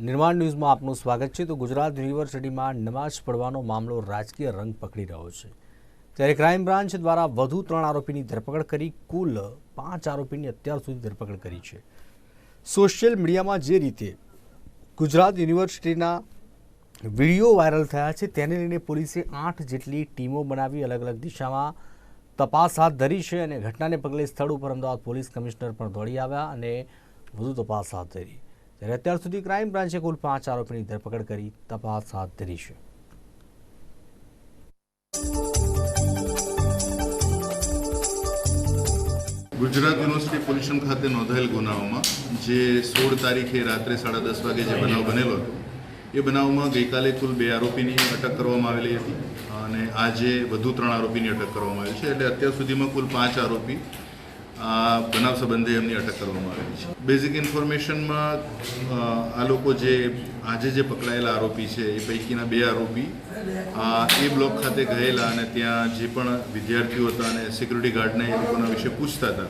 નિર્માણ ન્યૂઝમાં આપનું સ્વાગત છે. તો ગુજરાત યુનિવર્સિટીમાં નમાઝ પડવાનો મામલો રાજકીય રંગ પકડી રહ્યો છે. ત્યારે ક્રાઇમ બ્રાન્ચ દ્વારા વધુ ત્રણ આરોપીની ધરપકડ કરી, કુલ પાંચ આરોપીની અત્યાર સુધી ધરપકડ કરી છે. સોશિયલ મીડિયામાં જે રીતે ગુજરાત યુનિવર્સિટીના વીડિયો વાયરલ થયા છે, તેને લઈને પોલીસે આઠ જેટલી ટીમો બનાવી અલગ અલગ દિશામાં તપાસ હાથ ધરી છે અને ઘટનાને પગલે સ્થળ ઉપર અમદાવાદ પોલીસ કમિશનર પણ દોડી આવ્યા અને વધુ તપાસ હાથ ધરી. ત્યારે અત્યાર સુધી ક્રાઇમ બ્રાન્ચે કુલ પાંચ આરોપીની ધરપકડ કરી તપાસ હાથ ધરી છે. ગુજરાત યુનિવર્સિટી પોલ્યુશન ખાતે નોંધાયેલ ગુનાઓમાં જે સોળ તારીખે રાત્રે સાડા દસ વાગે જે બનાવ બનેલો હતો, એ બનાવમાં ગઈકાલે કુલ બે આરોપીની અટક કરવામાં આવેલી હતી અને આજે વધુ ત્રણ આરોપીની અટક કરવામાં આવી છે. એટલે અત્યાર સુધીમાં કુલ પાંચ આરોપી આ બનાવ સંબંધે એમની અટક કરવામાં આવેલી છે. બેઝિક ઇન્ફોર્મેશનમાં આ લોકો જે આજે જે પકડાયેલા આરોપી છે એ પૈકીના બે આરોપી આ એ બ્લોક ખાતે ગયેલા અને ત્યાં જે પણ વિદ્યાર્થીઓ હતા અને સિક્યુરિટી ગાર્ડને એ લોકોના વિશે પૂછતા હતા.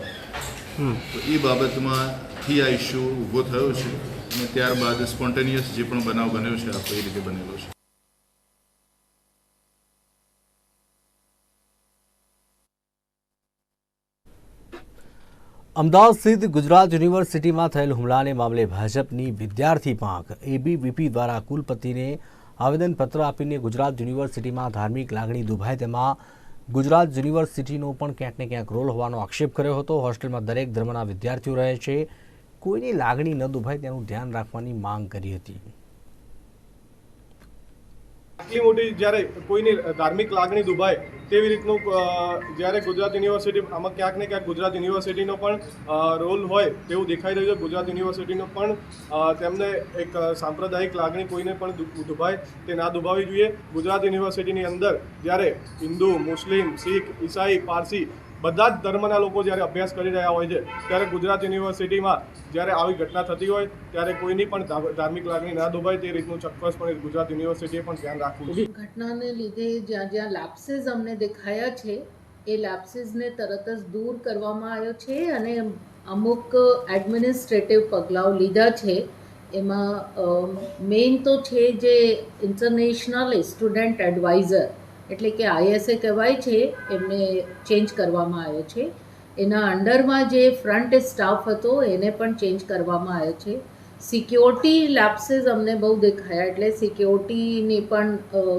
તો એ બાબતમાં થી આ ઇસ્યુ ઊભો થયો છે અને ત્યારબાદ સ્પોન્ટેનિયસ જે પણ બનાવ બન્યો છે આ કઈ રીતે બનેલો છે. અમદાવાદ સ્થિત ગુજરાત યુનિવર્સિટીમાં થયેલ હુમલાને મામલે ભાજપની વિદ્યાર્થી પાંખ એબીવીપી દ્વારા કુલપતિને આવેદનપત્ર આપીને ગુજરાત યુનિવર્સિટીમાં ધાર્મિક લાગણી દુભાય તેમાં ગુજરાત યુનિવર્સિટીનો પણ ક્યાંક ને ક્યાંક રોલ હોવાનો આક્ષેપ કર્યો હતો. હોસ્ટેલમાં દરેક ધર્મના વિદ્યાર્થીઓ રહે છે. કોઈની લાગણી ન દુભાય તેનું ધ્યાન રાખવાની માંગ કરી હતી. આટલી મોટી જ્યારે કોઈની ધાર્મિક લાગણી દુભાય તેવી રીતનું જ્યારે ગુજરાત યુનિવર્સિટી, આમાં ક્યાંક ને ક્યાંક ગુજરાત યુનિવર્સિટીનો પણ રોલ હોય તેવું દેખાઈ રહ્યું છે. ગુજરાત યુનિવર્સિટીનો પણ તેમને એક સાંપ્રદાયિક લાગણી કોઈને પણ દુભાય તે ના દુભાવી જોઈએ. ગુજરાત યુનિવર્સિટીની અંદર જ્યારે હિન્દુ, મુસ્લિમ, શીખ, ઈસાઈ, પારસી બધા જ ધર્મના લોકો જ્યારે અભ્યાસ કરી રહ્યા હોય છે, ત્યારે ગુજરાત યુનિવર્સિટીમાં જ્યારે આવી ઘટના થતી હોય, ત્યારે કોઈની પણ ધાર્મિક લાગણી ના દુભાય તે રીતનું ચોક્કસપણે ગુજરાત યુનિવર્સિટીએ પણ ધ્યાન રાખવું જોઈએ ઘટનાને લીધે જ્યાં જ્યાં લાપ્સીસ અમને દેખાયા છે, એ લાપ્સીસને તરત જ દૂર કરવામાં આવ્યો છે અને અમુક એડમિનિસ્ટ્રેટિવ પગલાઓ લીધા છે. એમાં મેઇન તો છે જે ઇન્ટરનેશનલ સ્ટુડન્ટ એડવાઇઝર એટલે કે આઈએસએ કહેવાય છે, એમને ચેન્જ કરવામાં આવ્યો છે. એના અંડરમાં જે ફ્રન્ટ સ્ટાફ હતો, એને પણ ચેન્જ કરવામાં આવ્યો છે. સિક્યોરિટી લેપ્સીસ અમને બહુ દેખાયા, એટલે સિક્યોરિટીની પણ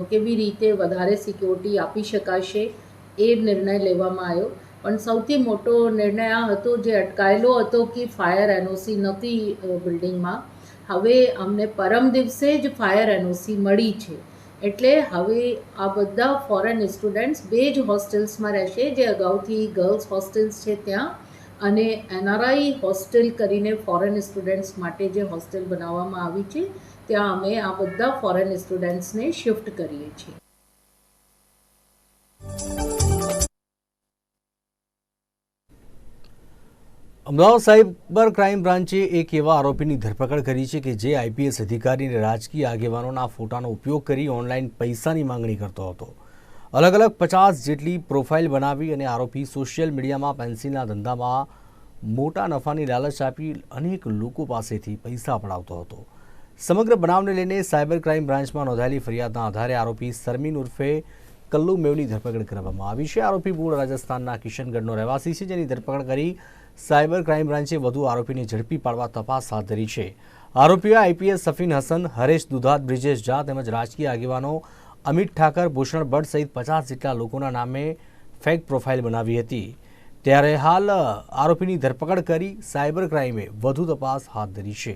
કેવી રીતે વધારે સિક્યોરિટી આપી શકાશે એ નિર્ણય લેવામાં આવ્યો. પણ સૌથી મોટો નિર્ણય આ હતો, જે અટકાયેલો હતો કે ફાયર એનઓસી નહોતી બિલ્ડિંગમાં હવે અમને પરમ દિવસે જ ફાયર એનઓસી મળી છે. એટલે હવે આ બધા ફોરેન સ્ટુડન્ટ્સ બે જ હોસ્ટેલ્સમાં રહેશે, જે અગાઉથી ગર્લ્સ હોસ્ટેલ્સ છે ત્યાં. અને એનઆરઆઈ હોસ્ટેલ કરીને ફોરેન સ્ટુડન્ટ્સ માટે જે હોસ્ટેલ બનાવવામાં આવી છે, ત્યાં અમે આ બધા ફોરેન સ્ટુડન્ટ્સને શિફ્ટ કરીએ છીએ. અમદાવાદ સાયબર ક્રાઇમ બ્રાન્ચે એક એવા આરોપીની ધરપકડ કરી છે કે જે આઈપીએસ અધિકારી અને રાજકીય આગેવાનોના ફોટાનો ઉપયોગ કરી ઓનલાઈન પૈસાની માંગણી કરતો હતો. અલગ અલગ પચાસ જેટલી પ્રોફાઇલ બનાવી અને આરોપી સોશિયલ મીડિયામાં પેન્સિલના ધંધામાં મોટા નફાની લાલચ આપી અનેક લોકો પાસેથી પૈસા પડાવતો હતો. સમગ્ર બનાવને લઈને સાયબર ક્રાઇમ બ્રાન્ચમાં નોંધાયેલી ફરિયાદના આધારે આરોપી સરમીન ઉર્ફે કલ્લુ મેવની ધરપકડ કરવામાં આવી છે. આરોપી મૂળ રાજસ્થાનના કિશનગઢનો રહેવાસી છે જેની ધરપકડ કરી સાયબર ક્રાઇમ બ્રાન્ચે વધુ આરોપીને ઝડપી પાડવા તપાસ હાથ ધરી છે. આરોપીઓ આઈપીએસ સફીન હસન, હરેશ દુધાત, બ્રિજેશ ઝા તેમજ રાજકીય આગેવાનો અમિત ઠાકર, ભૂષણ ભટ્ટ સહિત પચાસ જેટલા લોકોના નામે ફેક પ્રોફાઇલ બનાવી હતી. ત્યારે હાલ આરોપીની ધરપકડ કરી સાયબર ક્રાઇમે વધુ તપાસ હાથ ધરી છે.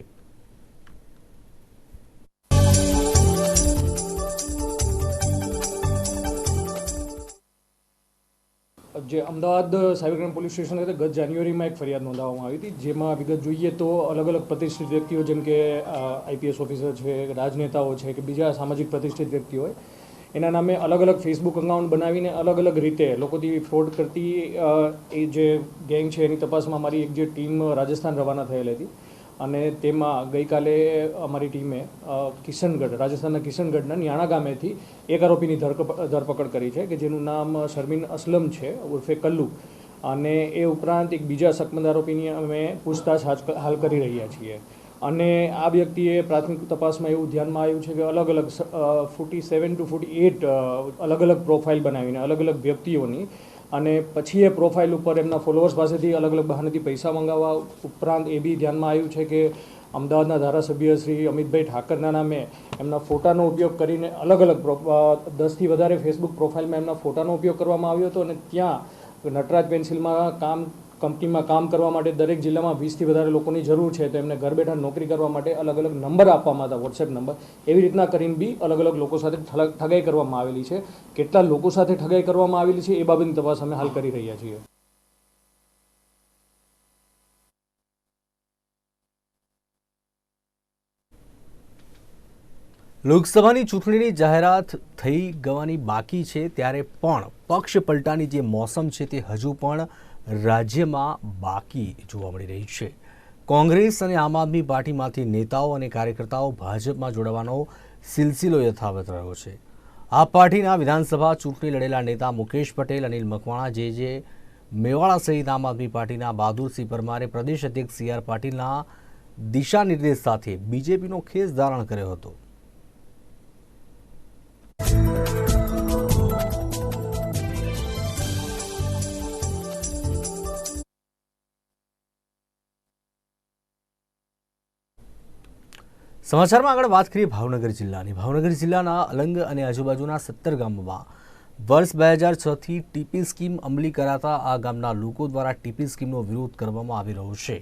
જે અમદાવાદ સાયબરક્રાઇમ પોલીસ સ્ટેશન ખાતે ગત જાન્યુઆરીમાં એક ફરિયાદ નોંધાવવામાં આવી હતી, જેમાં વિગત જોઈએ તો અલગ અલગ પ્રતિષ્ઠિત વ્યક્તિઓ જેમ કે આઈપીએસ ઓફિસર છે, રાજનેતાઓ છે કે બીજા સામાજિક પ્રતિષ્ઠિત વ્યક્તિઓ હોય, એના નામે અલગ અલગ ફેસબુક અકાઉન્ટ બનાવીને અલગ અલગ રીતે લોકોથી ફ્રોડ કરતી એ જે ગેંગ છે એની તપાસમાં મારી એક જે ટીમ રાજસ્થાન રવાના થયેલી હતી અને તેમાં ગઈકાલે અમારી ટીમે કિશનગઢ, રાજસ્થાનના કિશનગઢના ન્યાણા ગામેથી એક આરોપીની ધરપકડ કરી છે, કે જેનું નામ શર્મિન અસલમ છે, ઉર્ફે કલ્લુ. અને એ ઉપરાંત એક બીજા શકમંદ આરોપીની અમે પૂછતાછ હાલ કરી રહ્યા છીએ. અને આ વ્યક્તિએ પ્રાથમિક તપાસમાં એવું ધ્યાનમાં આવ્યું છે કે અલગ અલગ forty seven to forty eight અલગ અલગ પ્રોફાઇલ બનાવીને અલગ અલગ વ્યક્તિઓની અને પછી એ પ્રોફાઇલ ઉપર એમના ફોલોઅર્સ પાસેથી અલગ અલગ બહાનેથી પૈસા મંગાવવા ઉપરાંત એ બી ધ્યાનમાં આવ્યું છે કે અમદાવાદના ધારાસભ્ય શ્રી અમિતભાઈ ઠાકરના નામે એમના ફોટાનો ઉપયોગ કરીને અલગ અલગ પ્રો દસથી વધારે ફેસબુક પ્રોફાઇલમાં એમના ફોટાનો ઉપયોગ કરવામાં આવ્યો હતો અને ત્યાં નટરાજ પેન્સિલમાં કામ કંપનીમાં કામ કરવા માટે દરેક જિલ્લામાં વીસથી વધારે લોકોની જરૂર છે, તો એમને ઘર બેઠા નોકરી કરવા માટે અલગ અલગ નંબર આપવામાં હતા વોટ્સએપ નંબર. એવી રીતના કરીને બી અલગ અલગ લોકો સાથે ઠગાઈ કરવામાં આવેલી છે. કેટલા લોકો સાથે ઠગાઈ કરવામાં આવેલી છે એ બાબતની તપાસ અમે હાલ કરી રહ્યા છીએ. લોકસભાની ચૂંટણીની જાહેરાત થઈ ગવાની બાકી છે, ત્યારે પણ પક્ષ પલટાની જે મોસમ છે તે હજુ પણ રાજ્યમાં બાકી જોવા મળી રહી છે. કોંગ્રેસ અને આમ આદમી પાર્ટીમાંથી નેતાઓ અને કાર્યકર્તાઓ ભાજપમાં જોડાવાનો સિલસિલો યથાવત રહ્યો છે. આ પાર્ટીના વિધાનસભા ચૂંટણી લડેલા નેતા મુકેશ પટેલ, અનિલ મકવાણા, જે જે મેવાડા સહિત આમ આદમી પાર્ટીના બહાદુરસિંહ પરમારે પ્રદેશ અધ્યક્ષ સી આર પાટીલના દિશા નિર્દેશ સાથે બીજેપીનો ખેસ ધારણ કર્યો હતો. સમાચારમાં આગળ વાત કરીએ ભાવનગર જિલ્લાની. ભાવનગર જિલ્લાના અલંગ અને આજુબાજુના સત્તર ગામમાં વર્ષ બે હજાર છથી ટીપી સ્કીમ અમલી કરાતા આ ગામના લોકો દ્વારા ટીપી સ્કીમનો વિરોધ કરવામાં આવી રહ્યો છે.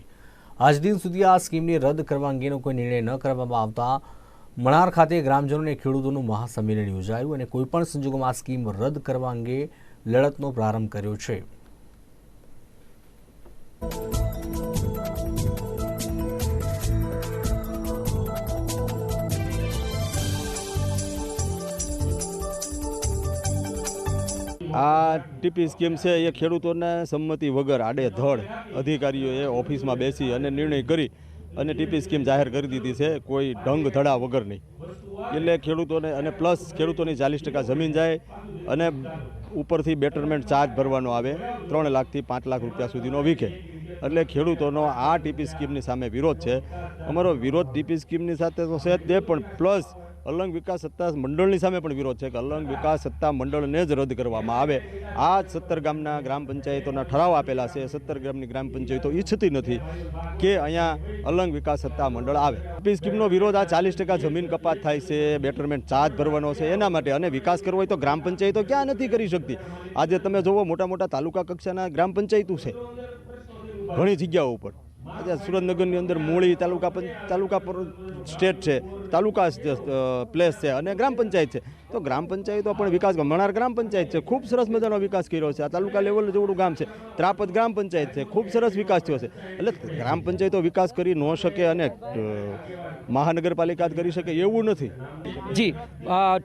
આજ દિન સુધી આ સ્કીમને રદ કરવા અંગેનો કોઈ નિર્ણય ન કરવામાં આવતા મણાર ખાતે ગ્રામજનોને ખેડૂતોનું મહાસંમેલન યોજાયું અને કોઈપણ સંજોગોમાં આ સ્કીમ રદ કરવા અંગે લડતનો પ્રારંભ કર્યો છે. આ ટીપી સ્કીમ છે, એ ખેડૂતોને સંમતિ વગર આડેધડ અધિકારીઓએ ઓફિસમાં બેસી અને નિર્ણય કરી અને ટીપી સ્કીમ જાહેર કરી દીધી છે, કોઈ ઢંગ ધડા વગરની એટલે ખેડૂતોને અને પ્લસ ખેડૂતોની ચાલીસ ટકા જમીન જાય અને ઉપરથી બેટરમેન્ટ ચાર્જ ભરવાનો આવે, ત્રણ લાખથી પાંચ લાખ રૂપિયા સુધીનો વીખે એટલે ખેડૂતોનો આ ટીપી સ્કીમની સામે વિરોધ છે. અમારો વિરોધ ટીપી સ્કીમની સાથે તો છે જ તે, પણ પ્લસ અલંગ વિકાસ સત્તા મંડળની સામે પણ વિરોધ છે કે અલંગ વિકાસ સત્તા મંડળને જ રદ કરવામાં આવે. આ જ સત્તર ગામના ગ્રામ પંચાયતોના ઠરાવ આપેલા છે. સત્તર ગ્રામની ગ્રામ પંચાયતો ઈચ્છતી નથી કે અહીંયા અલંગ વિકાસ સત્તા મંડળ આવે. પી સ્કીમનો વિરોધ આ ચાલીસ ટકા જમીન કપાત થાય છે, બેટરમેન્ટ ચાર્જ ભરવાનો છે, એના માટે અને વિકાસ કરવો હોય તો ગ્રામ પંચાયતો ક્યાં નથી કરી શકતી? આજે તમે જોવો મોટા મોટા તાલુકા કક્ષાના ગ્રામ પંચાયતો છે. ઘણી જગ્યાઓ ઉપર. આજે સુરેન્દ્રનગરની અંદર મૂળી તાલુકા તાલુકા પર સ્ટેટ છે. તાલુકા પ્લેસ છે અને ગ્રામ પંચાયત છે. તો ગ્રામ પંચાયતો પણ વિકાસ મણાર ગ્રામ પંચાયત છે. ખૂબ સરસ મજાનો વિકાસ કર્યો છે. આ તાલુકા લેવલ જેવડું ગામ છે. ત્રાપત ગ્રામ પંચાયત છે. ખૂબ સરસ વિકાસ થયો છે. એટલે ગ્રામ પંચાયતો વિકાસ કરી ન શકે અને મહાનગરપાલિકા કરી શકે એવું નથી. જી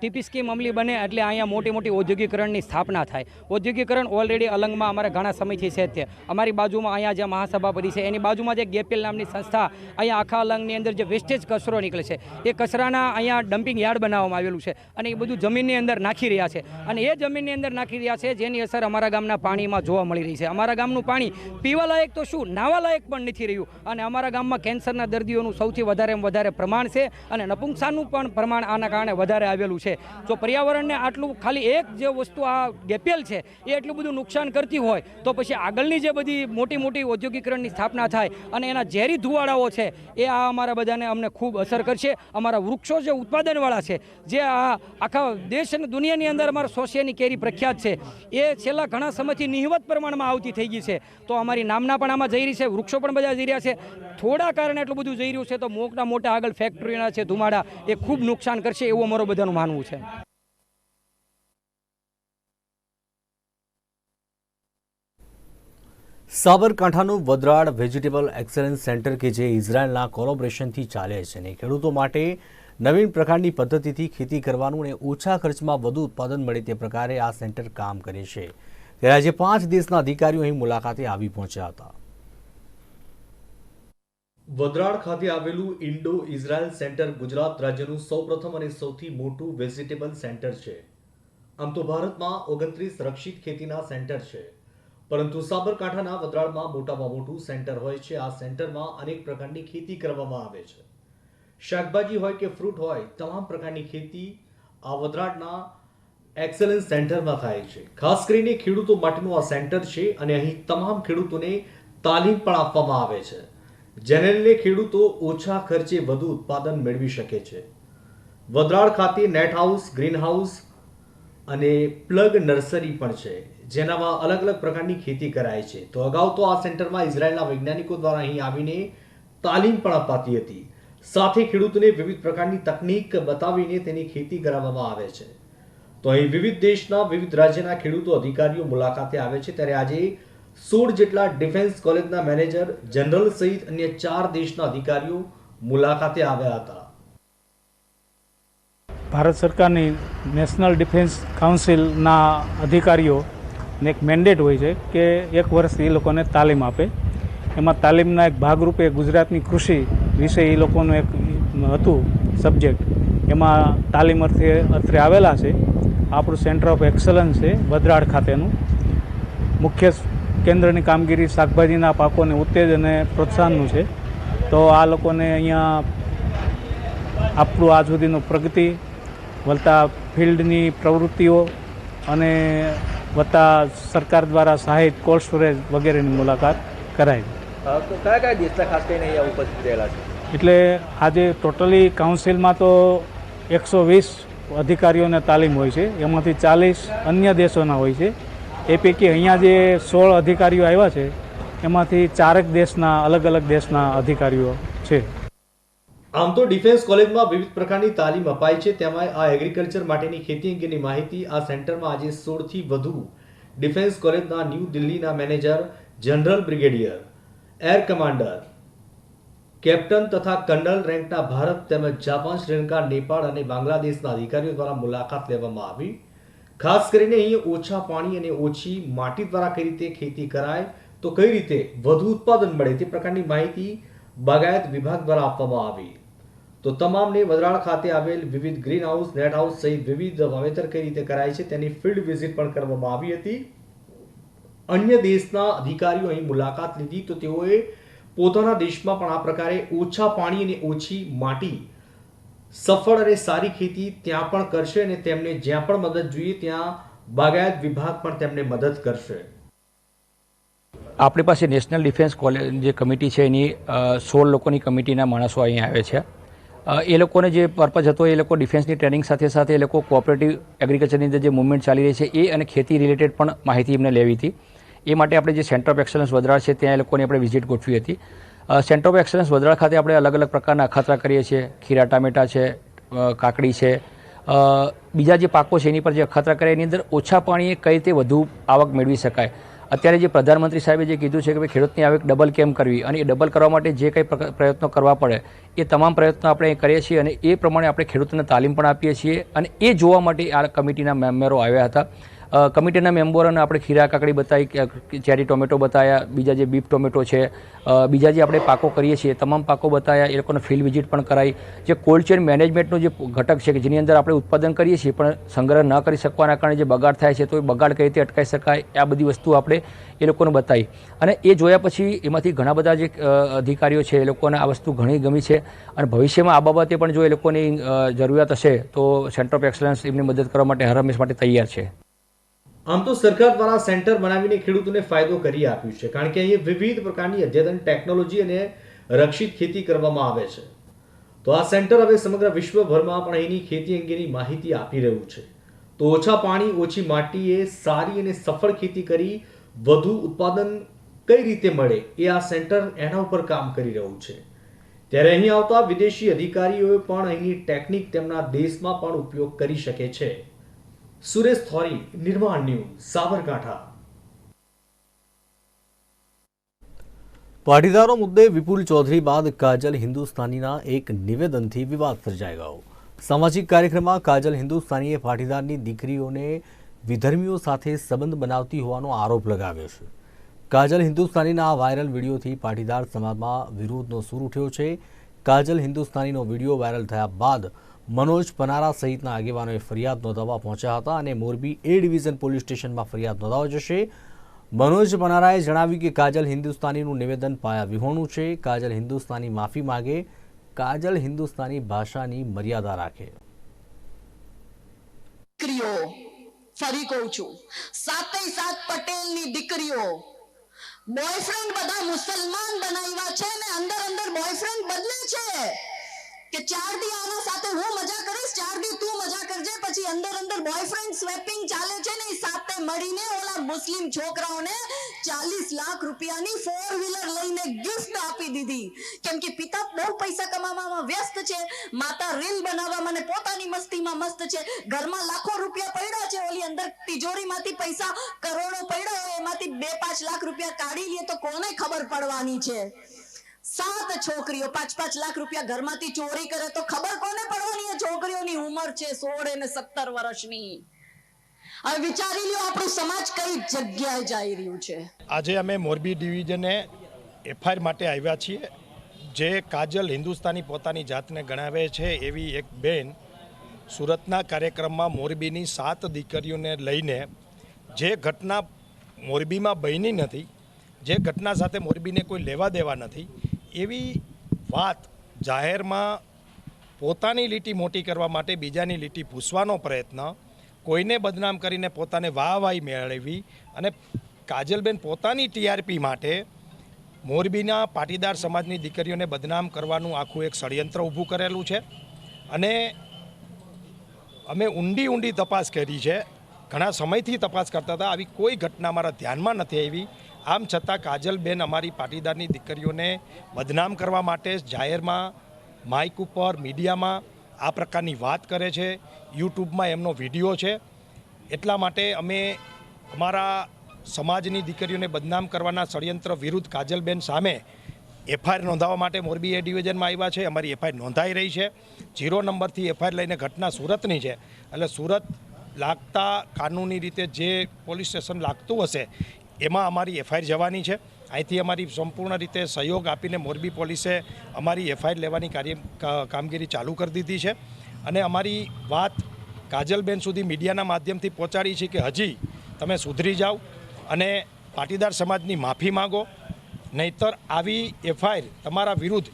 ટીપી સ્કીમ અમલી બને એટલે અહીંયા મોટી મોટી ઔદ્યોગિકરણની સ્થાપના થાય. ઔદ્યોગિકરણ ઓલરેડી અલંગમાં અમારા ઘણા સમયથી છે તે અમારી બાજુમાં અહીંયા જે મહાસભાપતિ છે, એની બાજુમાં જે ગેપેલ નામની સંસ્થા અહીંયા આખા અલંગની અંદર જે વેસ્ટેજ કચરો નીકળે છે, એ કચરાના અહીંયા ડમ્પિંગ યાર્ડ બનાવવામાં આવેલું છે. અને એ બધું જમીનની અંદર નાખી રહ્યા છે. અને એ જમીનની અંદર નાખી રહ્યા છે, જેની અસર અમારા ગામના પાણીમાં જોવા મળી રહી છે. અમારા ગામનું પાણી પીવાલાયક તો શું? નાવાલાયક પણ નથી રહ્યું. અને અમારા ગામમાં કેન્સરના દર્દીઓનું સૌથી વધારે વધારે પ્રમાણ છે અને નપુંસાનું પણ પ્રમાણ આના કારણે વધારે આવેલું છે. જો પર્યાવરણને આટલું ખાલી એક જે વસ્તુ આ ગેપેલ છે, એ એટલું બધું નુકસાન કરતી હોય, તો પછી આગળની જે બધી મોટી મોટી ઔદ્યોગિકરણની સ્થાપના થાય અને એના ઝેરી ધુવાડાઓ છે, એ આ અમારા બધાને અમને ખૂબ અસર કરશે. અમારા વૃક્ષો જે ઉત્પાદનવાળા છે, જે આ આખા દેશ અને દુનિયાની અંદર અમારા સોસિયાની કેરી પ્રખ્યાત છે. એ છેલ્લા ઘણા સમયથી નિહવત પ્રમાણમાં આવતી થઈ ગઈ છે. તો અમારી નામના પણ આમાં જઈ રહી છે, વૃક્ષો પણ બધા જઈ રહ્યા છે. થોડા કારણે એટલું બધું જઈ રહ્યું છે તો મોટા મોટા આગળ ફેક્ટરીના છે, ધુમાડા, એ ખૂબ નુકસાન કરશે એવું અમારું બધાનું માનવું છે. સાબરકાંઠાનું વદરાડ વેજીટેબલ એક્સેલન્સ સેન્ટર કે જે ઇઝરાયલના કોલોબરેશનથી ચાલે છે અને ખેડૂતો માટે નવીન પ્રકારની પદ્ધતિથી ખેતી કરવાનું અને ઓછા ખર્ચમાં વધુ ઉત્પાદન મળે તે પ્રકારે આ સેન્ટર કામ કરે છે. ત્યારે આજે પાંચ દેશના અધિકારીઓ અહીં મુલાકાતે આવી પહોંચ્યા હતા. વદરાડ ખાતે આવેલું ઇન્ડો ઇઝરાયલ સેન્ટર ગુજરાત રાજ્યનું સૌપ્રથમ અને સૌથી મોટું વેજીટેબલ સેન્ટર છે. આમ તો ભારતમાં ઓગણત્રીસ રક્ષિત ખેતીના સેન્ટર છે. પરંતુ સાબરકાંઠાના વદરાળમાં મોટામાં મોટું સેન્ટર હોય છે. આ સેન્ટરમાં અનેક પ્રકારની ખેતી કરવામાં આવે છે. શાકભાજી હોય કે ફ્રૂટ હોય, તમામ પ્રકારની ખેતી આ વદરાડના એક્સલન્સ સેન્ટરમાં થાય છે. ખાસ કરીને ખેડૂતો માટેનું આ સેન્ટર છે અને અહીં તમામ ખેડૂતોને તાલીમ પણ આપવામાં આવે છે. જેને લઈને ખેડૂતો ઓછા ખર્ચે વધુ ઉત્પાદન મેળવી શકે છે. વદરાળ ખાતે નેટ હાઉસ ગ્રીન હાઉસ અને પ્લગ નર્સરી પણ છે, જેનામાં અલગ અલગ પ્રકારની ખેતી કરાય છે. તો અગાઉ તો આ સેન્ટરમાં ઇઝરાયેલના વૈજ્ઞાનિકો દ્વારા અહીં આવીને તાલીમ પણ અપાતી હતી. સાથે ખેડૂતોને વિવિધ પ્રકારની તકનીક બતાવીને તેની ખેતી કરાવવામાં આવે છે. તો અહીં વિવિધ દેશના વિવિધ રાજ્યના ખેડૂતો અધિકારીઓ મુલાકાતે આવે છે. ત્યારે આજે સોળ જેટલા ડિફેન્સ કોલેજના મેનેજર, જનરલ સહિત અન્ય ચાર દેશના અધિકારીઓ મુલાકાતે આવ્યા હતા. ભારત સરકારની નેશનલ ડિફેન્સ કાઉન્સિલના અધિકારીઓને એક મેન્ડેટ હોય છે કે એક વર્ષ એ લોકોને તાલીમ આપે. એમાં તાલીમના એક ભાગરૂપે ગુજરાતની કૃષિ વિશે એ લોકોનું એક હતું સબ્જેક્ટ. એમાં તાલીમ અર્થે અત્રે આવેલા છે. આપણું સેન્ટર ઓફ એક્સલન્સ છે વદરાડ ખાતેનું. મુખ્ય કેન્દ્રની કામગીરી શાકભાજીના પાકોને ઉત્તેજ અને પ્રોત્સાહનનું છે. તો આ લોકોને અહીંયા આપણું આજ સુધીનું પ્રગતિ વળતા ફિલ્ડની પ્રવૃત્તિઓ અને વત્તા સરકાર દ્વારા સહાયિત કોલ્ડ સ્ટોરેજ વગેરેની મુલાકાત કરાઈ. તો કયા કયા દેશના ખાસ કરીને અહીંયા ઉપસ્થિત રહેલા છે? એટલે આજે ટોટલી કાઉન્સિલમાં તો એકસો વીસ અધિકારીઓને તાલીમ હોય છે એમાંથી ચાલીસ અન્ય દેશોના હોય છે. એ પૈકી અહીંયા જે સોળ અધિકારીઓ આવ્યા છે એમાંથી ચારેક દેશના અલગ અલગ દેશના અધિકારીઓ છે. આમ તો ડિફેન્સ કોલેજમાં વિવિધ પ્રકારની તાલીમ અપાય છે તેમાં આ એગ્રીકલ્ચર માટેની ખેતી અંગેની માહિતી આ સેન્ટરમાં આજે સોળથી વધુ ડિફેન્સ કોલેજના ન્યૂ દિલ્હીના manager general brigadier. Air commander, captain તથા કર્નલ રેન્કના ભારત તેમજ જાપાન, શ્રીલંકા, નેપાળ અને બાંગ્લાદેશના અધિકારીઓ દ્વારા મુલાકાત લેવામાં આવી. ખાસ કરીને અહીં ઓછા પાણી અને ઓછી માટી દ્વારા કઈ રીતે ખેતી કરાય, તો કઈ રીતે વધુ ઉત્પાદન મળે તે પ્રકારની માહિતી બાગાયત વિભાગ દ્વારા આપવામાં આવી. તો તમામને વદરાળ ખાતે આવેલ વિવિધ ગ્રીન હાઉસ નેટ હાઉસ સહિત વિવિધ વાવેતર કઈ રીતે કરાય છે તેની ફિલ્ડ વિઝિટ પણ કરવામાં આવી હતી. અન્ય દેશના અધિકારીઓ અહીં મુલાકાત લીધી તો તેઓએ પોતાના દેશમાં પણ આ પ્રકારે ઓછા પાણી અને ઓછી માટી, સફળ અને સારી ખેતી ત્યાં પણ કરશે અને તેમને જ્યાં પણ મદદ જોઈએ ત્યાં બાગાયત વિભાગ પણ તેમને મદદ કરશે. આપણી પાસે નેશનલ ડિફેન્સ કોલેજ જે કમિટી છે એની સોળ લોકોની કમિટીના માણસો અહીં આવે છે. એ લોકોને જે પર્પઝ હતો એ લોકો ડિફેન્સની ટ્રેનિંગ સાથે સાથે એ લોકો કોઓપરેટિવ એગ્રીકલ્ચરની અંદર જે મુવમેન્ટ ચાલી રહી છે એ અને ખેતી રિલેટેડ પણ માહિતી એમને લેવી હતી. એ માટે આપણે જે સેન્ટર ઓફ એક્સલન્સ વદરાળ છે, ત્યાં એ લોકોની આપણે વિઝિટ ગોઠવી હતી. સેન્ટર ઓફ એક્સલન્સ વદરાળ ખાતે આપણે અલગ અલગ પ્રકારના અખાતરા કરીએ છીએ. ખીરા ટામેટા છે કાકડી છે. બીજા જે પાકો છે, એની પર જે અખાતરા કરે એની અંદર ઓછા પાણીએ કઈ રીતે વધુ આવક મેળવી શકાય. અત્યારે જે પ્રધાનમંત્રી સાહેબે જે કીધું છે કે ભાઈ ખેડૂતની આવક ડબલ કેમ કરવી? અને એ ડબલ કરવા માટે જે કંઈ પ્રયત્નો કરવા પડે, એ તમામ પ્રયત્નો આપણે કરીએ છીએ અને એ પ્રમાણે આપણે ખેડૂતોને તાલીમ પણ આપીએ છીએ અને એ જોવા માટે આ કમિટીના મેમ્બરો આવ્યા હતા. કમિટીના મેમ્બરોને આપણે ખીરા કાકડી બતાવી ચેરી ટોમેટો બતાવ્યા બીજા જે બીફ ટોમેટો છે બીજા જે આપણે પાકો કરીએ છીએ, તમામ પાકો બતાવ્યા એ લોકોને ફિલ્ડ વિઝિટ પણ કરાવી જે કોલ્ડ ચેન મેનેજમેન્ટનો જે ઘટક છે કે જેની અંદર આપણે ઉત્પાદન કરીએ છીએ, પણ સંગ્રહ ન કરી શકવાના કારણે જે બગાડ થાય છે, તો એ બગાડ કઈ રીતે અટકાવી શકાય, આ બધી વસ્તુ આપણે એ લોકોને બતાવી અને એ જોયા પછી એમાંથી ઘણા બધા જે અધિકારીઓ છે, એ લોકોને આ વસ્તુ ઘણી ગમી છે. અને ભવિષ્યમાં આ બાબતે પણ જો એ લોકોની જરૂરિયાત હશે, તો સેન્ટર ઓફ એક્સલન્સ એમની મદદ કરવા માટે હર હંમેશ માટે તૈયાર છે. આમ તો સરકાર દ્વારા સેન્ટર બનાવીને ખેડૂતોને ફાયદો કરી આપ્યું છે, કારણ કે અહીં વિવિધ પ્રકારની અદ્યતન ટેકનોલોજી અને રક્ષિત ખેતી કરવામાં આવે છે. તો આ સેન્ટર હવે સમગ્ર વિશ્વભરમાં પણ અહીંની ખેતી અંગેની માહિતી આપી રહ્યું છે. તો ઓછા પાણી, ઓછી માટીએ સારી અને સફળ ખેતી કરી વધુ ઉત્પાદન કઈ રીતે મળે એ આ સેન્ટર એના ઉપર કામ કરી રહ્યું છે. ત્યારે અહીં આવતા વિદેશી અધિકારીઓએ પણ અહીંની ટેકનિક તેમના દેશમાં પણ ઉપયોગ કરી શકે છે. સુરેશ થોરી નિર્માણ ન્યૂઝ સાબરકાંઠા પાટીદારો મુદ્દે વિપુલ ચૌધરી બાદ કાજલ હિન્દુસ્તાનીના એક નિવેદનથી વિવાદ સર્જાઈ ગયો સામાજિક કાર્યક્રમમાં કાજલ હિન્દુસ્તાનીએ પાટીદારની દીકરીઓને વિધર્મીઓ સાથે સંબંધ બનાવતી હોવાનો આરોપ લગાવ્યો છે કાજલ હિન્દુસ્તાનીના વાયરલ વિડીયોથી પાટીદાર સમાજમાં વિરોધનો સૂર ઉઠ્યો છે કાજલ હિન્દુસ્તાનીનો વીડિયો વાયરલ થયા બાદ મનોજ પનારા સહિતના આગેવાનોએ ફરિયાદ નોંધાવવા પહોંચ્યા હતા અને મોરબી એ ડિવિઝન પોલીસ સ્ટેશનમાં ફરિયાદ નોંધાવા જશે. મનોજ પનારાએ જણાવ્યું કે કાજલ હિન્દુસ્તાનીનું નિવેદન પાયા વિહોણું છે. કાજલ હિન્દુસ્તાની માફી માગે. કાજલ હિન્દુસ્તાની ભાષાની મર્યાદા રાખે. દીકરીઓ, ફરી કહું છું સાતે સાત પટેલની દીકરીઓ બોયફ્રેન્ડ બધા મુસલમાન બનાવ્યા છે ને અંદર અંદર બોયફ્રેન્ડ બદલે છે. કે ચાર દી આના સાથે હું મજા કરીશ, ચાર દી તું મજા કરજે, પછી અંદર અંદર બોયફ્રેન્ડ સ્વેપિંગ ચાલે છે ને સાથે મળીને ઓલા મુસ્લિમ છોકરાઓને ચાલીસ લાખ રૂપિયાની ફોર વ્હીલર લઈને ગિફ્ટ આપી દીધી. કેમ કે પિતા બહુ પૈસા કમાવામાં વ્યસ્ત છે, માતા રીલ બનાવવામાં ને પોતાની મસ્તીમાં મસ્ત છે, ઘરમાં લાખો રૂપિયા પડ્યા છે, ઓલી અંદર તિજોરીમાંથી પૈસા કરોડો પડ્યા એમાંથી બે પાંચ લાખ રૂપિયા કાઢી લઈએ તો કોને ખબર પડવાની છે? સાત છોકરીઓ, પાંચ પાંચ લાખ રૂપિયા ઘરમાંથી ચોરી કરે તો ખબર કોને પડવાની? છોકરીઓની ઉંમર છે સોળ અને સત્તર વર્ષની. હવે વિચારી લ્યો, આપણો સમાજ કઈ જગ્યાએ જઈ રહ્યું છે? આજે અમે મોરબી ડિવિઝને એફઆઈઆર માટે આવ્યા છીએ. જે કાજલ હિન્દુસ્તાની પોતાની જાતને ગણાવે છે એવી એક બેન સુરતના કાર્યક્રમમાં મોરબીની સાત દીકરીઓને લઈને જે ઘટના મોરબીમાં બની નથી, જે ઘટના સાથે મોરબીને કોઈ લેવા દેવા નથી એવી વાત જાહેરમાં પોતાની લીટી મોટી કરવા માટે બીજાની લીટી પૂછવાનો પ્રયત્ન, કોઈને બદનામ કરીને પોતાને વાહવાહી મેળવી અને કાજલબેન પોતાની ટીઆરપી માટે મોરબીના પાટીદાર સમાજની દીકરીઓને બદનામ કરવાનું આખું એક ષડયંત્ર ઊભું કરેલું છે. અને અમે ઊંડી ઊંડી તપાસ કરી છે. ઘણા સમયથી તપાસ કરતા હતા. આવી કોઈ ઘટના મારા ધ્યાનમાં નથી આવી. આમ છતાં કાજલબેન અમારી પાટીદારની દીકરીઓને બદનામ કરવા માટે જાહેરમાં માઇક ઉપર, મીડિયામાં આ પ્રકારની વાત કરે છે. યુટ્યુબમાં એમનો વીડિયો છે. એટલા માટે અમે અમારા સમાજની દીકરીઓને બદનામ કરવાના ષડયંત્ર વિરુદ્ધ કાજલબેન સામે એફઆઈઆર નોંધાવવા માટે મોરબી એ ડિવિઝનમાં આવ્યા છે. અમારી એફઆઈઆર નોંધાઈ રહી છે. જીરો નંબરથી એફઆઈઆર લઈને ઘટના સુરતની છે. એટલે સુરત લાગતા કાનૂની રીતે જે પોલીસ સ્ટેશન લાગતું હશે એમાં અમારી એફઆઈઆર જવાની છે. અહીંથી અમારી સંપૂર્ણ રીતે સહયોગ આપીને મોરબી પોલીસે અમારી એફઆઈઆર લેવાની કાર્ય કામગીરી ચાલુ કરી દીધી છે. અને અમારી વાત કાજલબેન સુધી મીડિયાના માધ્યમથી પહોંચાડી છે કે હજી તમે સુધરી જાઓ અને પાટીદાર સમાજની માફી માગો. નહીતર આવી એફઆઈઆર તમારા વિરુદ્ધ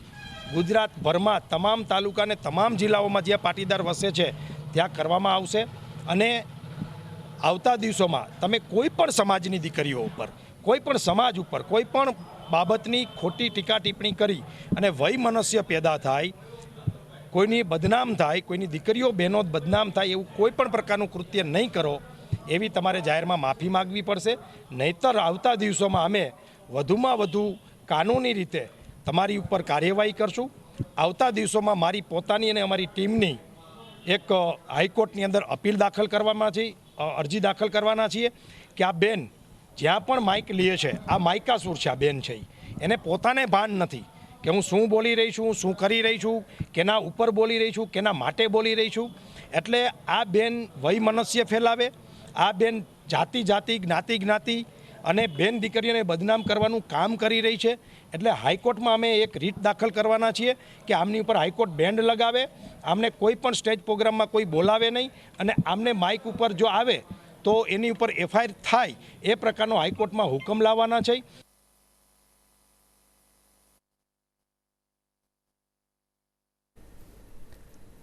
ગુજરાતભરમાં તમામ તાલુકા અને તમામ જિલ્લાઓમાં જ્યાં પાટીદાર વસે છે, ત્યાં કરવામાં આવશે. અને આવતા દિવસોમાં તમે કોઈ પણ સમાજની દીકરીઓ ઉપર, કોઈ પણ સમાજ ઉપર, કોઈ પણ બાબતની ખોટી ટીકા ટિપ્પણી કરી અને વય મનસ્ય પેદા થાય, કોઈની બદનામ થાય, કોઈની દીકરીઓ બહેનો બદનામ થાય એવું કોઈ પણ પ્રકારનું કૃત્ય નહીં કરો, એવી તમારે જાહેરમાં માફી માગવી પડશે. નહીતર આવતા દિવસોમાં અમે વધુમાં વધુ કાનૂની રીતે તમારી ઉપર કાર્યવાહી કરશું. આવતા દિવસોમાં મારી પોતાની અને અમારી ટીમની એક હાઈકોર્ટની અંદર અપીલ દાખલ કરવામાં છે. અરજી દાખલ કરવાના છીએ કે આ બેન જ્યાં પણ માઇક લે છે, આ માઇકાસુર છે, આ બેન છે એને પોતાને ભાન નથી કે હું શું બોલી રહી છું, શું કરી રહી છું, કેના ઉપર બોલી રહી છું, કેના માટે બોલી રહી છું. એટલે આ બેન વય મનસ્ય ફેલાવે, આ બેન જાતિ જાતિ જ્ઞાતિ જ્ઞાતિ અને બેન દીકરીઓને બદનામ કરવાનું કામ કરી રહી છે. એટલે હાઈકોર્ટમાં અમે એક રીટ દાખલ કરવાના છીએ કે આમની ઉપર હાઈકોર્ટ બેન્ડ લગાવે, આમને કોઈ પણ સ્ટેજ પ્રોગ્રામમાં કોઈ બોલાવે નહીં અને આમને માઇક ઉપર જો આવે તો એની ઉપર એફઆઈઆર થાય એ પ્રકારનો હાઈકોર્ટમાં હુકમ લાવવાના છે.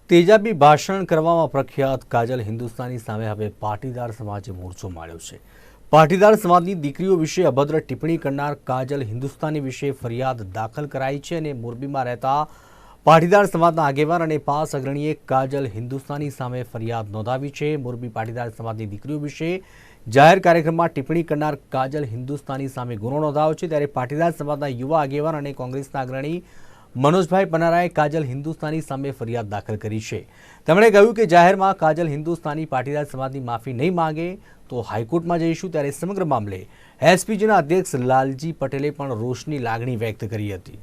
તેજાબી ભાષણ કરવામાં પ્રખ્યાત કાજલ હિન્દુસ્તાની સામે હવે પાટીદાર સમાજે મોરચો માળ્યો છે. પાટીદાર સમાજની દીકરીઓ વિશે અભદ્ર ટિપ્પણી કરનાર કાજલ હિન્દુસ્તાની વિશે ફરિયાદ દાખલ કરાઈ છે અને મોરબીમાં રહેતા પાટીદાર સમાજના આગેવાન અને પાસ અગ્રણીએ કાજલ હિન્દુસ્તાની સામે ફરિયાદ નોંધાવી છે. મોરબી પાટીદાર સમાજની દીકરીઓ વિશે જાહેર કાર્યક્રમમાં ટિપ્પણી કરનાર કાજલ હિન્દુસ્તાની સામે ગુનો નોંધાયો છે. ત્યારે પાટીદાર સમાજના યુવા આગેવાન અને કોંગ્રેસના અગ્રણી મનોજભાઈ પનારાએ કાજલ હિન્દુસ્તાની સામે ફરિયાદ દાખલ કરી છે. તેમણે કહ્યું કે જાહેરમાં કાજલ હિન્દુસ્તાની પાટીદાર સમાજની માફી નહીં માંગે તો હાઈકોર્ટમાં જઈશું ત્યારે સમગ્ર મામલે એસપીજીના અધ્યક્ષ લાલજી પટેલે પણ રોષની લાગણી વ્યક્ત કરી હતી.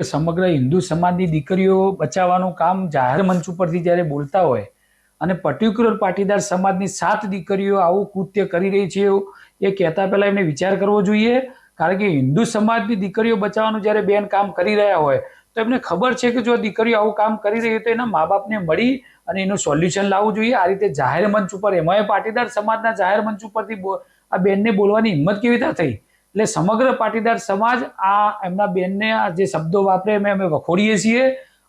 સમગ્ર હિન્દુ સમાજની દીકરીઓ બચાવવાનું કામ જાહેર મંચ ઉપરથી જ્યારે બોલતા હોય અને પર્ટિક્યુલર પાટીદાર સમાજની સાત દીકરીઓ આવું કૃત્ય કરી રહી છે એ કહેતા પહેલાં એમને વિચાર કરવો જોઈએ. કારણ કે હિન્દુ સમાજની દીકરીઓ બચાવવાનું જ્યારે બેન કામ કરી રહ્યા હોય, તો એમને ખબર છે કે જો દીકરીઓ આવું કામ કરી રહી હોય તો એના મા બાપને મળી અને એનું સોલ્યુશન લાવવું જોઈએ. આ રીતે જાહેર મંચ ઉપર એમાંય પાટીદાર સમાજના જાહેર મંચ ઉપરથી આ બેનને બોલવાની હિંમત કેવી રીતે થઈ? એટલે સમગ્ર પાટીદાર સમાજ આ એમના બેનને આ જે શબ્દો વાપરે એમ અમે વખોડીએ છીએ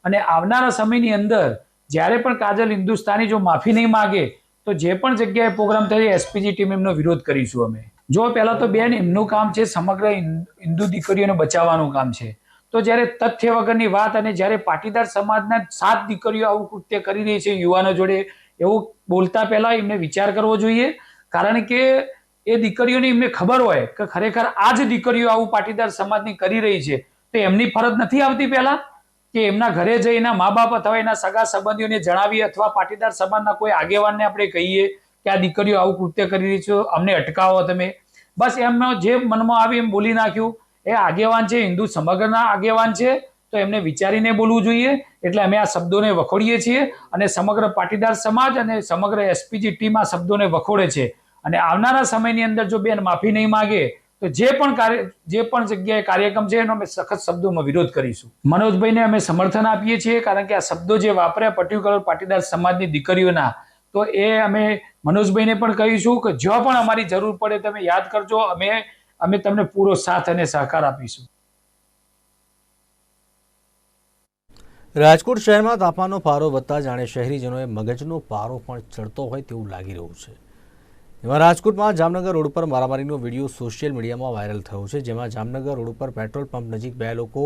અને આવનારા સમયની અંદર જ્યારે પણ કાજલ હિન્દુસ્તાની જો માફી નહીં માગે, તો જે પણ જગ્યાએ પ્રોગ્રામ થાય એસપીજી ટીમ એમનો વિરોધ કરીશું અમે. જો પહેલા તો બેન એમનું કામ છે સમગ્ર હિન્દ- દીકરીઓને બચાવવાનું કામ છે. તો જ્યારે તથ્ય વગરની વાત અને જ્યારે પાટીદાર સમાજના સાત દીકરીઓ આવું કૃત્ય કરી રહી છે યુવાનો જોડે, એવું બોલતા પહેલા એમને વિચાર કરવો જોઈએ. કારણ કે એ દીકરીઓને એમને ખબર હોય કે ખરેખર આ જ દીકરીઓ આવું પાટીદાર સમાજની કરી રહી છે. તો એમની ફરજ નથી આવતી પહેલા કે એમના ઘરે જઈ એના મા બાપ અથવા એના સગા સંબંધીઓને જણાવીએ અથવા પાટીદાર સમાજના કોઈ આગેવાનને આપણે કહીએ. કે આ દીકરીઓ આવું કૃત્ય કરી રહી છે, અમને અટકાવો તમે. બસ એમનો જે મનમાં આવી એમ બોલી નાખ્યું, એ આગેવાન છે, હિન્દુ સમગ્રના આગેવાન છે, તો એમને વિચારીને બોલવું જોઈએ. એટલે અમે આ શબ્દોને વખોડીએ છીએ અને સમગ્ર પાટીદાર સમાજ અને સમગ્ર એસપીજી ટીમ આ શબ્દોને વખોડે છે. અને આવનારા સમયની અંદર જો બેન માફી નહીં માગે, તો જે પણ કાર્ય, જે પણ જગ્યાએ કાર્યક્રમ છે, એનો અમે સખત શબ્દોમાં વિરોધ કરીશું. મનોજભાઈને અમે સમર્થન આપીએ છીએ, કારણ કે આ શબ્દો જે વાપર્યા, પર્ટિક્યુલર પાટીદાર સમાજની દીકરીઓના તો એ અમે મનોજભાઈને પણ કહીશું કે જો પણ અમારી જરૂર પડે તમે યાદ કરજો, અમે અમે તમને પૂરો સાથ અને સહકાર આપીશું. રાજકોટ શહેરમાં તાપમાનનો પારો વધતા જાણે શહેરીજનોએ મગજનો પારો પણ ચડતો હોય તેવું લાગી રહ્યું છે. એમાં રાજકોટમાં જામનગર રોડ પર મારામારીનો વીડિયો સોશિયલ મીડિયામાં વાયરલ થયો છે, જેમાં જામનગર રોડ પર પેટ્રોલ પંપ નજીક બે લોકો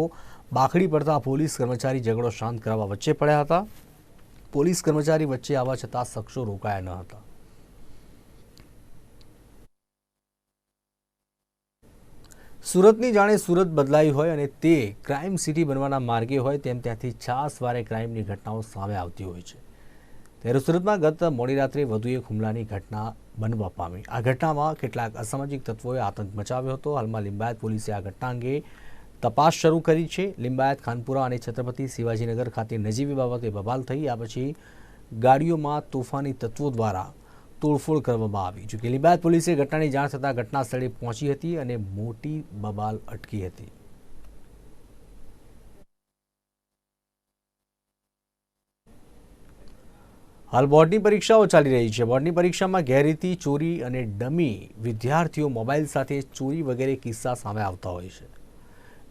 બાખડી પડતા પોલીસ કર્મચારી ઝઘડો શાંત કરવા વચ્ચે પડ્યા હતા. પોલીસ કર્મચારી વચ્ચે આવવા છતાં શખ્સો રોકાયા ન હતા. સુરતની જાણે સુરત બદલાઈ હોય અને તે ક્રાઇમ સિટી બનવાના માર્ગે હોય તેમ ત્યાંથી છાસવારે ક્રાઇમની ઘટનાઓ સામે આવતી હોય છે. ત્યારે સુરતમાં ગત મોડી રાત્રે વધુ એક હુમલાની ઘટના બનવા પામી. આ ઘટનામાં કેટલાક અસામાજિક તત્વોએ આતંક મચાવ્યો હતો. હાલમાં લિંબાયત પોલીસે આ ઘટના અંગે તપાસ શરૂ કરી છે. લિંબાયત, ખાનપુરા અને છત્રપતિ શિવાજીનગર ખાતે નજીવી બાબતે બબાલ થઈ. આ પછી ગાડીઓમાં તોફાની તત્વો દ્વારા તોડફોડ કરવામાં આવી. જોકે લિંબાયત પોલીસે ઘટનાની જાણ થતાં ઘટના સ્થળે પહોંચી હતી અને મોટી બબાલ અટકી હતી. હાલ બોર્ડની પરીક્ષાઓ ચાલી રહી છે. બોર્ડની પરીક્ષામાં ગેરરીતિ, ચોરી અને ડમી વિદ્યાર્થીઓ મોબાઈલ સાથે ચોરી વગેરે કિસ્સા સામે આવતા હોય છે.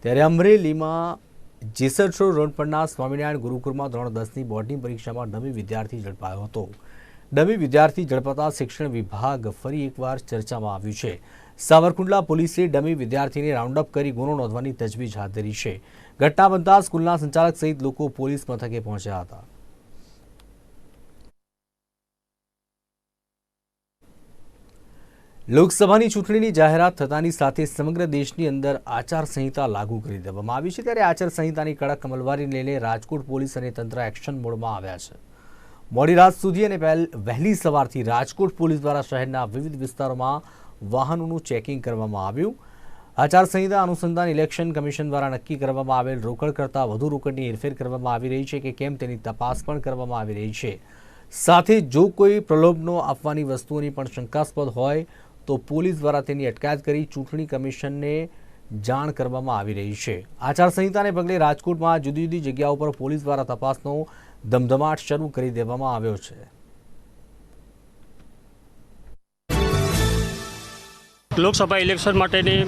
ત્યારે અમરેલીમાં જેસર રોડ પરના સ્વામિનારાયણ ગુરુકુળમાં ધોરણ દસની બોર્ડની પરીક્ષામાં ડમી વિદ્યાર્થી ઝડપાયો હતો. ડમી વિદ્યાર્થી ઝડપાતા શિક્ષણ વિભાગ ફરી એકવાર ચર્ચામાં આવ્યું છે. સાવરકુંડલા પોલીસે ડમી વિદ્યાર્થીને રાઉન્ડ અપ કરી ગુનો નોંધવાની તજવીજ હાથ ધરી છે. ઘટના બનતા સ્કૂલના સંચાલક સહિત લોકો પોલીસ મથકે પહોંચ્યા હતા. લોકસભાની ચૂંટણીની જાહેરાત થતાની સાથે સમગ્ર દેશની અંદર આચારસંહિતા લાગુ કરી દેવામાં આવી છે. ત્યારે આચારસંહિતાની કડક અમલવારીને લઈને રાજકોટ પોલીસ અને તંત્ર એક્શન મોડમાં આવ્યા છે. મોડી રાત સુધી અને વહેલી સવારથી રાજકોટ પોલીસ દ્વારા શહેરના વિવિધ વિસ્તારોમાં વાહનોનું ચેકિંગ કરવામાં આવ્યું. આચારસંહિતા અનુસંધાન ઇલેક્શન કમિશન દ્વારા નક્કી કરવામાં આવેલ રોકડ કરતાં વધુ રોકડની હેરફેર કરવામાં આવી રહી છે કે કેમ તેની તપાસ પણ કરવામાં આવી રહી છે. સાથે જો કોઈ પ્રલોભનો આપવાની વસ્તુઓની પણ શંકાસ્પદ હોય તો પોલીસ દ્વારા તેની અટકાયત કરી ચૂંટણી કમિશનને જાણ કરવામાં આવી રહી છે. આચારસંહિતાને પગલે રાજકોટમાં જુદી જુદી જગ્યાઓ પર પોલીસ દ્વારા તપાસનો ધમધમાટ શરૂ કરી દેવામાં આવ્યો છે. લોકસભા ઇલેક્શન માટેની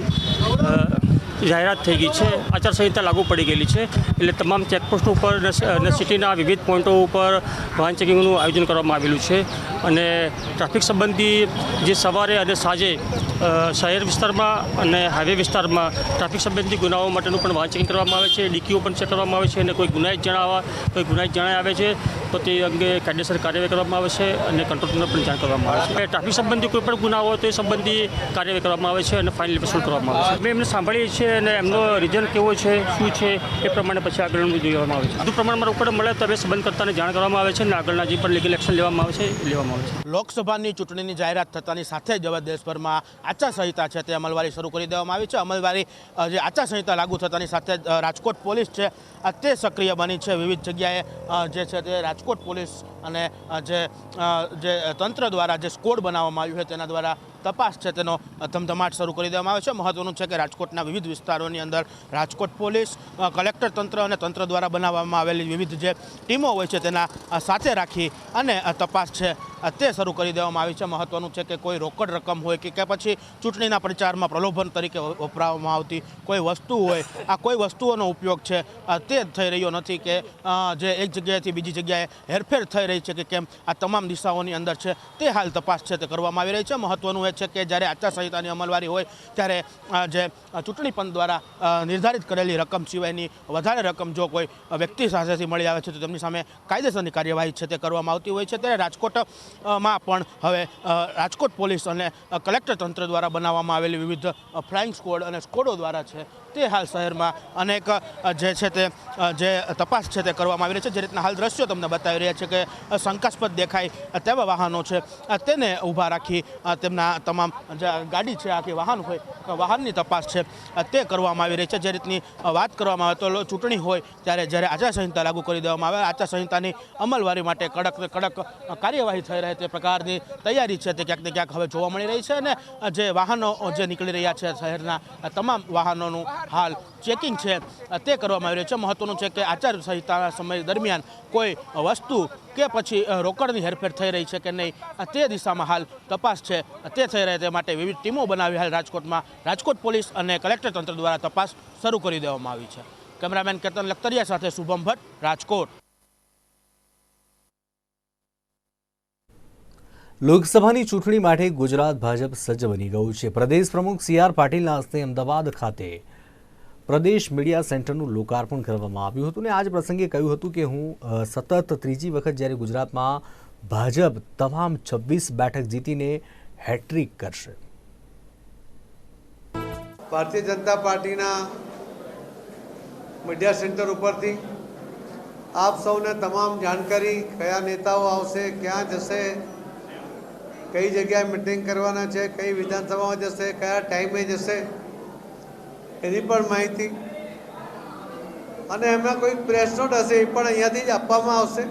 જાહેરાત થઈ ગઈ છે. આચારસંહિતા લાગુ પડી ગયેલી છે. એટલે તમામ ચેકપોસ્ટ ઉપર અને સિટીના વિવિધ પોઈન્ટો ઉપર વાહન ચેકિંગનું આયોજન કરવામાં આવેલું છે. અને ટ્રાફિક સંબંધી જે સવારે અને સાંજે શહેર વિસ્તારમાં અને હાઈવે વિસ્તારમાં ટ્રાફિક સંબંધી ગુનાઓ માટેનું પણ વાહન ચેકિંગ કરવામાં આવે છે. ડીકીઓ પણ ચેક કરવામાં આવે છે અને કોઈ ગુનાહિત જણાવવા કોઈ ગુનાહિત જણાય આવે છે, તો તે અંગે કાયદેસર કાર્યવાહી કરવામાં આવે છે અને કંટ્રોલને પણ જાણ કરવામાં આવે છે. ટ્રાફિક સંબંધી કોઈ પણ ગુના હોય તો એ સંબંધી કાર્યવાહી કરવામાં આવે છે અને ફાઇન વસૂલ કરવામાં આવે છે. મેં એમને સાંભળીએ છીએ અને એમનો રિઝન કેવો છે, શું છે, એ પ્રમાણે પછી આગળનું જોવામાં આવે છે. વધુ પ્રમાણમાં રોકડ મળે તો હવે સંબંધકર્તાને જાણ કરવામાં આવે છે અને આગળના જે પણ લીગલ એક્શન લેવામાં આવે છે લેવામાં આવે છે. લોકસભાની ચૂંટણીની જાહેરાત થતાની સાથે જ હવે દેશભરમાં આચારસંહિતા છે તે અમલવારી શરૂ કરી દેવામાં આવી છે. અમલવારી જે આચારસંહિતા લાગુ થતાની સાથે જ રાજકોટ પોલીસ છે તે સક્રિય બની છે. વિવિધ જગ્યાએ જે છે તે રાજકોટ પોલીસ અને જે જે તંત્ર દ્વારા જે સ્કોડ બનાવવામાં આવ્યું છે તેના દ્વારા તપાસ છે તેનો ધમધમાટ શરૂ કરી દેવામાં આવે છે. મહત્વનું છે કે રાજકોટના વિવિધ વિસ્તારોની અંદર રાજકોટ પોલીસ કલેક્ટર તંત્ર અને તંત્ર દ્વારા બનાવવામાં આવેલી વિવિધ જે ટીમો હોય છે તેના સાથે રાખી અને તપાસ છે તે શરૂ કરી દેવામાં આવી છે. મહત્વનું છે કે કોઈ રોકડ રકમ હોય કે પછી ચૂંટણીના પ્રચારમાં પ્રલોભન તરીકે વપરાવવામાં આવતી કોઈ વસ્તુ હોય, આ કોઈ વસ્તુઓનો ઉપયોગ છે તે થઈ રહ્યો નથી કે જે એક જગ્યાએથી બીજી જગ્યાએ હેરફેર થઈ રહી છે કે કેમ, આ તમામ દિશાઓની અંદર છે, તે હાલ તપાસ છે તે કરવામાં આવી રહી છે. મહત્વનું એ છે કે જ્યારે આચારસંહિતાની અમલવારી હોય ત્યારે જે ચૂંટણી પંચ દ્વારા નિર્ધારિત કરેલી રકમ સિવાયની વધારે રકમ જો કોઈ વ્યક્તિ સાથેથી મળી આવે છે, તો તેમની સામે કાયદેસરની કાર્યવાહી છે તે કરવામાં આવતી હોય છે. ત્યારે રાજકોટમાં પણ હવે રાજકોટ પોલીસ અને કલેક્ટર તંત્ર દ્વારા બનાવવામાં આવેલી વિવિધ ફ્લાઇંગ સ્કોડ અને સ્કોડો દ્વારા છે તે હાલ શહેરમાં અનેક જે છે તે જે તપાસ છે તે કરવામાં આવી રહી છે. જે રીતના હાલ દ્રશ્યો તમને બતાવી રહ્યા છે કે શંકાસ્પદ દેખાય તેવા વાહનો છે. તેને ઊભા રાખી તેમના તમામ જે ગાડી છે, આખી વાહન હોય વાહનની તપાસ છે તે કરવામાં આવી રહી છે. જે રીતની વાત કરવામાં આવે તો ચૂંટણી હોય ત્યારે જ્યારે આચારસંહિતા લાગુ કરી દેવામાં આવે, આચારસંહિતાની અમલવારી માટે કડક કડક કાર્યવાહી થઈ રહે તે પ્રકારની તૈયારી છે તે ક્યાંક ને ક્યાંક હવે જોવા મળી રહી છે. અને જે વાહનો જે નીકળી રહ્યા છે શહેરના તમામ વાહનોનું હાલ ચેકિંગ છે. તે કરવામાં આવી રહ્યું છે. મહત્વનું છે કે આચારસંહિતાના સમય દરમિયાન કોઈ વસ્તુ કે પછી રોકડની હેરફેર થઈ રહી છે કે નહીં તે દિશામાં હાલ તપાસ છે. તે થઈ રહે તે માટે વિવિધ ટીમો બનાવી હાલ રાજકોટમાં રાજકોટ પોલીસ અને કલેક્ટર તંત્ર દ્વારા તપાસ શરૂ કરી દેવામાં આવી છે. કેમેરામેન કેતન લખતરિયા સાથે શુભમ ભટ્ટ, રાજકોટ. લોકસભાની ચૂંટણી માટે ગુજરાત ભાજપ સજ્જ બની ગયું છે. પ્રદેશ પ્રમુખ સી આર પાટીલના હસ્તે અમદાવાદ ખાતે પ્રદેશ મીડિયા સેન્ટરનું લોકાર્પણ કરવામાં આવ્યું હતું અને આ જ પ્રસંગે કહ્યું હતું કે હું સતત ત્રીજી વખત જ્યારે ગુજરાતમાં ભાજપ તમામ છવ્વીસ બેઠક જીતીને હેટ્રિક કરશે. ભારતીય જનતા પાર્ટીના મીડિયા સેન્ટર ઉપરથી આપ સૌને તમામ જાણકારી કયા નેતાઓ આવશે, ક્યાં જશે, કઈ જગ્યાએ મિટિંગ કરવાના છે, કઈ વિધાનસભામાં જશે, કયા ટાઈમે જશે એની પણ માહિતી. અને એમના કોઈ પ્રેસ નોટ હશે એ પણ અહીંયાથી જ આપવામાં આવશે.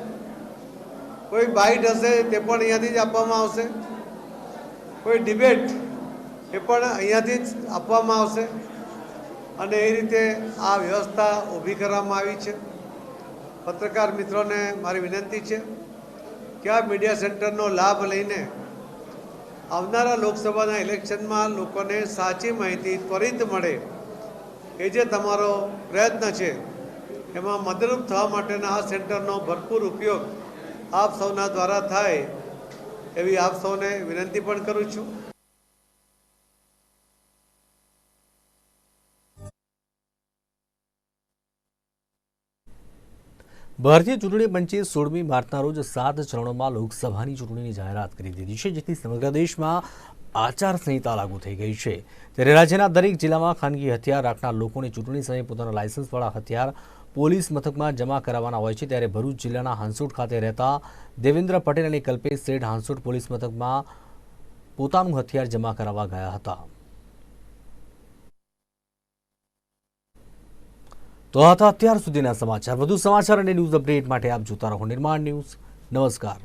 કોઈ બાઇટ હશે તે પણ અહીંયાથી જ આપવામાં આવશે. કોઈ ડિબેટ એ પણ અહીંયાથી જ આપવામાં આવશે. અને એ રીતે આ વ્યવસ્થા ઊભી કરવામાં આવી છે. પત્રકાર મિત્રોને મારી વિનંતી છે કે આ મીડિયા સેન્ટરનો લાભ લઈને આવનારા લોકસભાના ઇલેક્શનમાં લોકોને સાચી માહિતી ત્વરિત મળે એ જે તમારો પ્રયત્ન છે, એમાં મદદરૂપ થવા માટેના આ સેન્ટરનો ભરપૂર ઉપયોગ આપ સૌના દ્વારા થાય એવી આપ સૌને વિનંતી પણ કરું છું. ભારતીય ચૂંટણી પંચે સોળમી માર્ચના રોજ સાત ચરણોમાં લોકસભાની ચૂંટણીની જાહેરાત કરી દીધી છે, જેથી સમગ્ર દેશમાં આચારસંહિતા લાગુ થઈ ગઈ છે. ત્યારે રાજ્યના દરેક જિલ્લામાં ખાનગી હથિયાર રાખનાર લોકોને ચૂંટણી સમયે પોતાના લાયસન્સવાળા હથિયાર પોલીસ મથકમાં જમા કરાવવાના હોય છે. ત્યારે ભરૂચ જિલ્લાના હાંસોટ ખાતે રહેતા દેવેન્દ્ર પટેલ અને કલ્પેશ શેઠ હાંસોટ પોલીસ મથકમાં પોતાનું હથિયાર જમા કરાવવા ગયા હતા. તો હતા અત્યાર સુધીના સમાચાર. વધુ સમાચાર અને ન્યૂઝ અપડેટ માટે આપ જોતા રહો નિર્માણ ન્યૂઝ. નમસ્કાર.